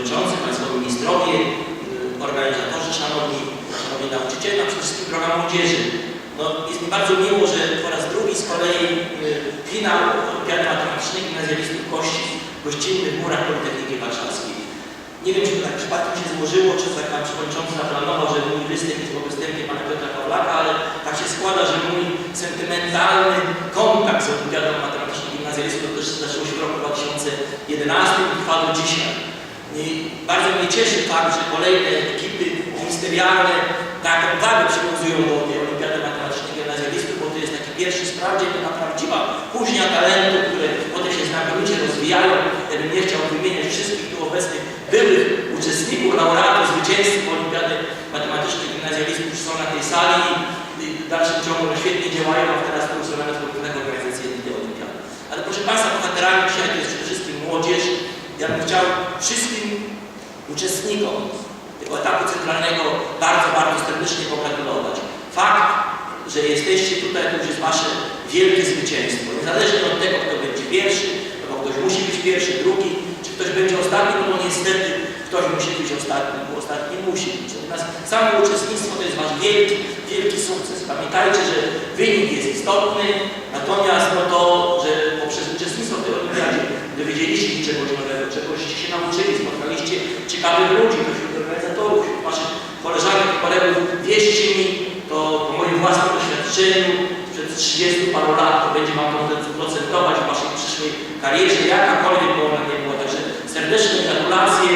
Przewodniczący, Państwo Ministrowie, y, organizatorzy, Szanowni, szanowni Nauczyciele, a przede wszystkim program młodzieży. No, jest mi bardzo miło, że po raz drugi z kolei y, finał Olimpiady Matematycznej Gimnazjalistów gości w gościnnych murach Politechniki Warszawskiej. Nie wiem, czy to tak przypadkiem się złożyło, czy tak pan przewodniczący zaplanował, że mój występ jest występie pana Piotra Pawlaka, ale tak się składa, że mój sentymentalny kontakt z Olimpiadą Matematyczną Gimnazjalistów to też zaczął się w roku 2011 i trwa do dzisiaj. I bardzo mnie cieszy fakt, że kolejne ekipy ministerialne taką wagę przywiązują do tej Olimpiady Matematycznej Gimnazjalistów, bo to jest taki pierwszy sprawdzian, taka prawdziwa kuźnia talentu, które potem się znakomicie rozwijają. Ja bym nie chciał wymieniać wszystkich tu obecnych byłych uczestników, laureatów, zwycięzców Olimpiady Matematycznej Gimnazjalistów, którzy są na tej sali i w dalszym ciągu no, świetnie działają, a teraz funkcjonują wspólnego organizacyjnie tej Olimpiady. Ale proszę Państwa, bohaterami dzisiaj to jest przede wszystkim młodzież. Ja bym chciał wszystkim uczestnikom tego etapu centralnego bardzo, bardzo serdecznie pogratulować. Fakt, że jesteście tutaj, to już jest Wasze wielkie zwycięstwo. Niezależnie od tego, kto będzie pierwszy, no bo ktoś musi być pierwszy, drugi, czy ktoś będzie ostatni, no niestety ktoś musi być ostatni, bo ostatni musi być. Natomiast samo uczestnictwo to jest Wasz wielki, wielki sukces. Pamiętajcie, że wynik jest istotny, natomiast no to, że poprzez uczestnictwo w tej olimpiadzie dowiedzieliście się czegoś nowego, czegoście się nauczyli, spotkaliście ciekawych ludzi, wśród organizatorów, wśród Waszych koleżanek i kolegów. Wierzcie mi, to po moim własnym doświadczeniu przed 30 paru lat to będzie Wam to procentować w Waszej przyszłej karierze, jakakolwiek by ona nie była. Także serdeczne gratulacje,